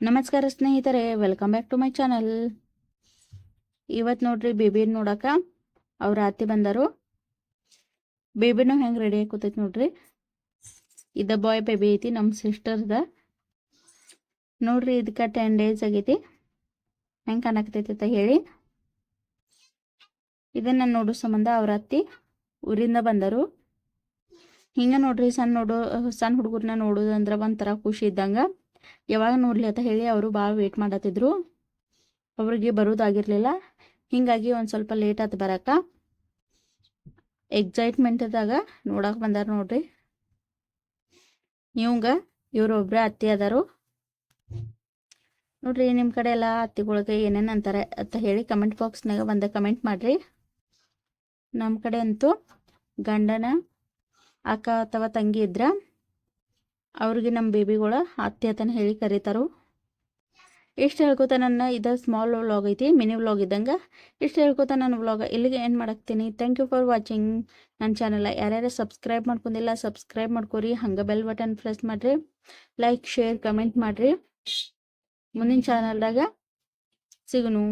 ನಮಸ್ಕಾರ ಸ್ನೇಹಿತರೆ welcome back to my channel ಇವತ್ತು ನೋಡ್ರಿ ಬೇಬಿ ನೋಡಕ ಅವ್ರ ಅತ್ತಿ ಬಂದರು. ಬೇಬಿನೂ ಹೆಂಗೆ ರೆಡಿ ಕೂತೈತಿ ನೋಡ್ರಿ. ಇದ ಬಾಯ್ ಬೇಬಿ ಐತಿ ನಮ್ಮ ಸಿಸ್ಟರ್ದ ನೋಡ್ರಿ ಇದಕ್ಕೆ ಟೆನ್ ಡೇಸ್ ಆಗೈತಿ. ಹೆಂಗೆ ಕಾಣಕತೈತಿ ಅಂತ ಹೇಳಿ. ಇದನ್ನ ನೋಡೋ ಸಂಬಂಧ ಅವ್ರ ಅತ್ತಿ ಊರಿಂದ ಬಂದರು. ಹಿಂಗೆ ನೋಡ್ರಿ ಸಣ್ಣ ನೋಡೋ, ಸಣ್ಣ ಹುಡುಗರನ್ನ ನೋಡೋದಂದ್ರೆ ಒಂಥರ ಖುಷಿ ಇದ್ದಂಗೆ. ಯಾವಾಗ ನೋಡ್ಲಿ ಅಂತ ಹೇಳಿ ಅವರು ಭಾಳ ವೇಟ್ ಮಾಡತ್ತಿದ್ರು. ಅವ್ರಿಗೆ ಬರೋದಾಗಿರ್ಲಿಲ್ಲ. ಹಿಂಗಾಗಿ ಒಂದು ಸ್ವಲ್ಪ ಲೇಟ್ ಆತು ಬರಕ. ಎಕ್ಸೈಟ್ಮೆಂಟ್ದಾಗ ನೋಡಕ್ಕೆ ಬಂದಾರ ನೋಡ್ರಿ. ಇವಂಗ ಇವ್ರೊಬ್ರೆ ಅತ್ತಿ ಅದಾರು. ನೋಡ್ರಿ ನಿಮ್ಮ ಕಡೆ ಎಲ್ಲ ಅತ್ತಿಗಳಿಗೆ ಏನೇನು ಅಂತಾರೆ ಅಂತ ಹೇಳಿ ಕಮೆಂಟ್ ಬಾಕ್ಸ್ನಾಗ ಬಂದ ಕಮೆಂಟ್ ಮಾಡ್ರಿ. ನಮ್ಮ ಕಡೆ ಅಂತೂ ಗಂಡನ ಅಕ್ಕ ಅಥವಾ ತಂಗಿ ಇದ್ರ. ಅವ್ರಿಗೆ ನಮ್ಮ ಬೇಬಿಗಳ ಅತ್ತೆ ಹೇಳಿ ಕರೀತಾರು. ಇಷ್ಟು ಹೇಳ್ಕೊತ ನನ್ನ ಇದು ಸ್ಮಾಲ್ ವ್ಲಾಗ್ ಐತಿ ಮಿನಿ ವ್ಲಾಗ್ ಇದ್ದಂಗೆ. ಇಷ್ಟು ಹೇಳ್ಕೊತ ನನ್ನ ವ್ಲಾಗ್ ಇಲ್ಲಿಗೆ ಏನು ಮಾಡಾಕ್ತೀನಿ. ಥ್ಯಾಂಕ್ ಯು ಫಾರ್ ವಾಚಿಂಗ್ ನನ್ನ ಚಾನಲ್ ಯಾರ್ಯಾರು ಸಬ್ಸ್ಕ್ರೈಬ್ ಮಾಡ್ಕೊಂಡಿಲ್ಲ ಸಬ್ಸ್ಕ್ರೈಬ್ ಮಾಡ್ಕೊರಿ. ಹಂಗೆ ಬೆಲ್ ಬಟನ್ ಪ್ರೆಸ್ ಮಾಡಿರಿ. ಲೈಕ್ ಶೇರ್ ಕಮೆಂಟ್ ಮಾಡಿರಿ. ಮುಂದಿನ ಚಾನಲ್ದಾಗ ಸಿಗುನು.